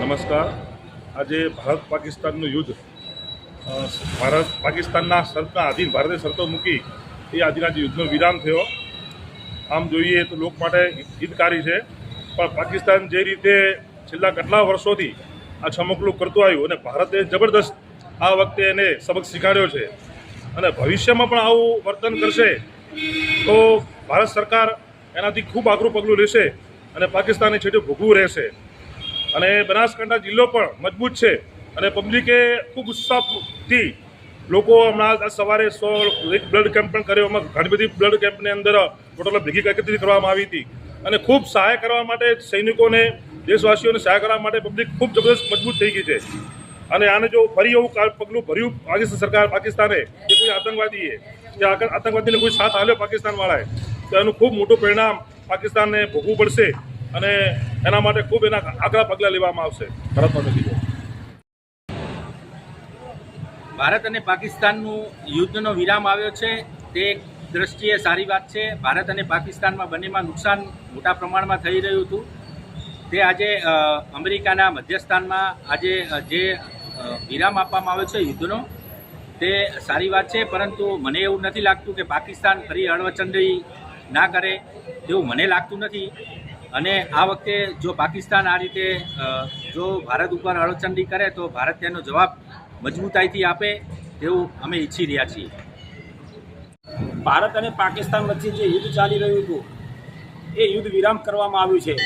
નમસ્કાર. આજે ભારત પાકિસ્તાનનું યુદ્ધ ભારત પાકિસ્તાનના શરતના આધીન ભારતે શરતો મૂકી એ આધીન યુદ્ધનો વિરામ થયો. આમ જોઈએ તો લોક માટે હિતકારી છે. પણ પાકિસ્તાન જે રીતે છેલ્લા કેટલા વર્ષોથી આ છમકલું કરતું આવ્યું અને ભારતે જબરદસ્ત આ વખતે એને સબક શીખાડ્યો છે અને ભવિષ્યમાં પણ આવું વર્તન કરશે, તો ભારત સરકાર એનાથી ખૂબ આકરું પગલું લેશે અને પાકિસ્તાને છેટું ભોગવું રહેશે. અને બનાસકાંઠા જિલ્લો પણ મજબૂત છે. અને પબ્લિકે ખૂબ ઉત્સાહથી લોકો હમણાં સવારે સો બ્લડ કેમ્પ પણ કર્યો. એમાં ઘણી બધી બ્લડ કેમ્પની અંદર ટોટલ ભેગી એકત્રિત કરવામાં આવી હતી. અને ખૂબ સહાય કરવા માટે સૈનિકોને, દેશવાસીઓને સહાય કરવા માટે પબ્લિક ખૂબ જબરદસ્ત મજબૂત થઈ ગઈ છે. અને આને જો ફરી એવું પગલું ભર્યું પાકિસ્તાન સરકાર, પાકિસ્તાને, કે કોઈ આતંકવાદીએ, કે આતંકવાદીને કોઈ સાથ આલ્યો પાકિસ્તાનવાળાએ, તો એનું ખૂબ મોટું પરિણામ પાકિસ્તાનને ભોગવવું પડશે. અને એના માટે ખૂબ એના આગળ પગલાં લેવામાં આવશે. ભારતમાં કીધું ભારત અને પાકિસ્તાનનું યુદ્ધનો વિરામ આવ્યો છે. તે દ્રષ્ટિએ સારી વાત છે. ભારત અને પાકિસ્તાનમાં બંનેમાં નુકસાન મોટા પ્રમાણમાં થઈ રહ્યું હતું. તે આજે અમેરિકાના મધ્યસ્થાનમાં આજે જે વિરામ આપવામાં આવ્યો છે યુદ્ધનો, તે સારી વાત છે. પરંતુ મને એવું નથી લાગતું કે પાકિસ્તાન ફરી અડવચંડી ના કરે. તેવું મને લાગતું નથી. અને આ વખતે જો પાકિસ્તાન આ રીતે જો ભારત ઉપર અડચંડી કરે તો ભારત તેનો જવાબ મજબૂતાઈથી આપે તેવું અમે ઈચ્છી રહ્યા છીએ. ભારત અને પાકિસ્તાન વચ્ચે જે યુદ્ધ ચાલી રહ્યું હતું, એ યુદ્ધ વિરામ કરવામાં આવ્યું છે.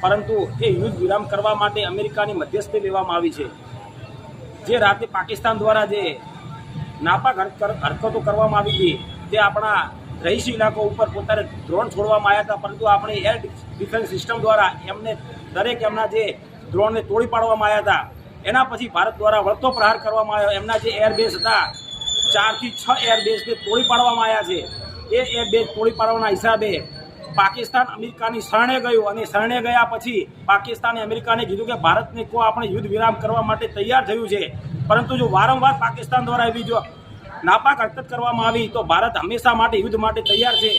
પરંતુ એ યુદ્ધ વિરામ કરવા માટે અમેરિકાની મધ્યસ્થી લેવામાં આવી છે. જે રાતે પાકિસ્તાન દ્વારા જે નાપાક હરક- હરકતો કરવામાં આવી હતી, તે આપણા રહીશી ઇલાકો ઉપર પોતાને ડ્રોન છોડવામાં આવ્યા હતા, પરંતુ આપણે એર ડિફેન્સ સિસ્ટમ દ્વારા એમને દરેક એમના જે ડ્રોનને તોડી પાડવામાં આવ્યા હતા, એના પછી ભારત દ્વારા વળતો પ્રહાર કરવામાં આવ્યો. એમના જે એરબેઝ હતા ચારથી છ એરબેઝને તોડી પાડવામાં આવ્યા છે. એ એરબેઝ તોડી પાડવાના હિસાબે પાકિસ્તાન અમેરિકાની શરણે ગયું અને શરણે ગયા પછી પાકિસ્તાને અમેરિકાને કીધું કે ભારતને કો આપણે યુદ્ધ વિરામ કરવા માટે તૈયાર થયું છે. પરંતુ જો વારંવાર પાકિસ્તાન દ્વારા એવી જો નાપાક હરકત કરવામાં આવી તો ભારત હંમેશા માટે યુદ્ધ માટે તૈયાર છે.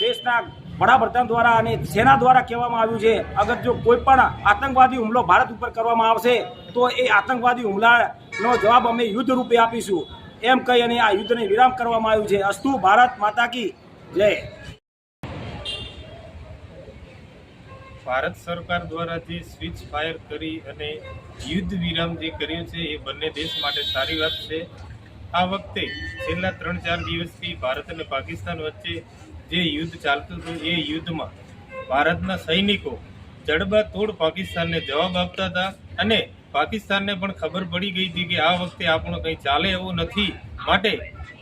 દેશના વડાપ્રધાન દ્વારા અને સેના દ્વારા કહેવામાં આવ્યું છે, અગર જો કોઈ પણ આતંકવાદી હુમલો ભારત ઉપર કરવામાં આવશે, તો એ આતંકવાદી હુમલાનો જવાબ અમે યુદ્ધ રૂપે આપીશું. એમ કહી અને આ યુદ્ધને વિરામ કરવામાં આવ્યું છે. અસ્તુ ભારત માતા કી જય. ભારત સરકાર દ્વારા જે સ્વિચ ફાયર કરી અને યુદ્ધ વિરામ જે કર્યું છે, એ બંને દેશ માટે સારી વાત છે. આ વખતે છેલ્લા ત્રણ ચાર દિવસથી ભારત અને પાકિસ્તાન વચ્ચે જે યુદ્ધ ચાલતું હતું, એ યુદ્ધમાં ભારતના સૈનિકો જડબાતોડ પાકિસ્તાનને જવાબ આપતા હતા અને પાકિસ્તાનને પણ ખબર પડી ગઈ હતી કે આ વખતે આપણો કંઈ ચાલે એવું નથી. માટે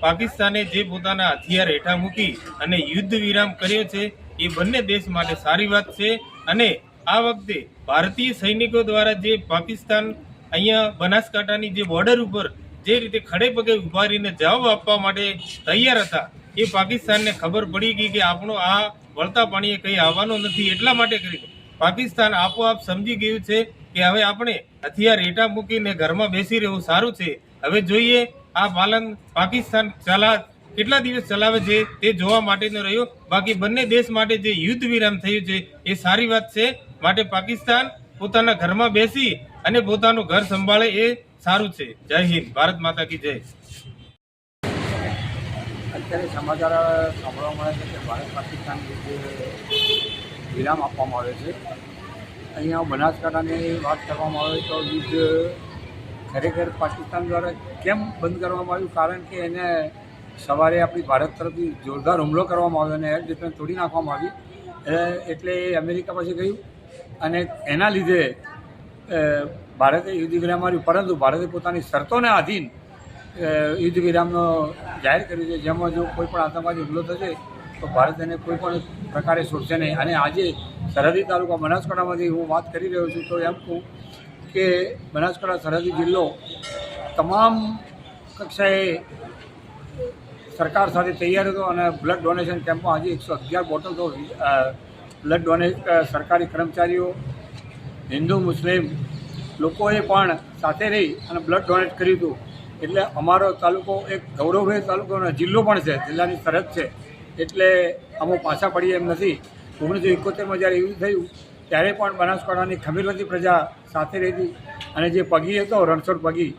પાકિસ્તાને જે પોતાના હથિયાર હેઠા મૂકી અને યુદ્ધ વિરામ કર્યો છે, એ બંને દેશ માટે સારી વાત છે અને આ વખતે ભારતીય સૈનિકો દ્વારા જે પાકિસ્તાન અહીંયા બનાસકાંઠાની જે બોર્ડર ઉપર જે રીતે ખડે પગે ઊભા જવાબ આપવા માટે તૈયાર હતા, એ પાકિસ્તાનને ખબર પડી ગઈ કે આપણો આ વળતા પાણીએ કંઈ આવવાનો નથી એટલા માટે કરી પાકિસ્તાન આપોઆપ સમજી ગયું છે કે હવે આપણે હથિયાર એટા મૂકીને ઘરમાં બેસી રહેવું સારું છે. હવે જોઈએ આ પાલન પાકિસ્તાન ચલા કેટલા દિવસ ચલાવે છે તે જોવા માટેનો રહ્યો. બાકી બંને દેશ માટે જે યુદ્ધ વિરામ થયું છે એ સારી વાત છે. માટે પાકિસ્તાન પોતાના ઘરમાં બેસી અને પોતાનું ઘર સંભાળે એ સારું છે. જય હિન્દ. ભારત માતા કી જય. અત્યારે સમાચાર સાંભળવા મળે છે કે ભારત પાકિસ્તાન વિરામ આપવામાં આવે છે. અહીંયા બનાસકાંઠાની વાત કરવામાં આવે તો યુદ્ધ ખરેખર પાકિસ્તાન દ્વારા કેમ બંધ કરવામાં આવ્યું? કારણ કે એને સવારે આપણી ભારત તરફથી જોરદાર હુમલો કરવામાં આવ્યો અને એર ડિફેન્સ તોડી નાખવામાં આવી. એટલે- એ અમેરિકા પાસે ગયું અને એના લીધે ભારતે યુદ્ધ વિરામ આવ્યું પરંતુ ભારતે પોતાની શરતોને આધીન યુદ્ધ વિરામનો જાહેર કર્યું છે. જેમાં જો કોઈ પણ આતંકવાદી હુમલો થશે, તો ભારત એને કોઈ પણ પ્રકારે છોડશે નહીં. અને આજે સરહદી તાલુકા બનાસકાંઠામાંથી હું વાત કરી રહ્યો છું, તો એમ કહું કે બનાસકાંઠા સરહદી જિલ્લો તમામ કક્ષાએ સરકાર સાથે તૈયાર હતો અને બ્લડ ડોનેશન કેમ્પમાં આજે એકસો અગિયાર બોટલ તો બ્લડ ડોનેટ સરકારી કર્મચારીઓ હિન્દુ, મુસ્લિમ લોકોએ પણ સાથે રહી અને બ્લડ ડોનેટ કર્યું હતું. એટલે અમારો તાલુકો એક ગૌરવભાઈ તાલુકો અને જિલ્લો પણ છે, જિલ્લાની સરહદ છે. એટલે અમે પાછા પડીએ એમ નથી. ઓગણીસો એકોતેરમાં જ્યારે એવું થયું, ત્યારે પણ બનાસકાંઠાની ખમીરવતી પ્રજા સાથે રહી હતી અને જે પગી હતો, રણછોડ પગી,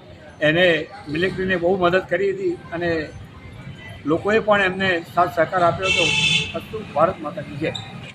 એને મિલિટરીને બહુ મદદ કરી હતી અને લોકોએ પણ એમને સાથ સહકાર આપ્યો હતો. અસ્તુ ભારત માતા કી જય.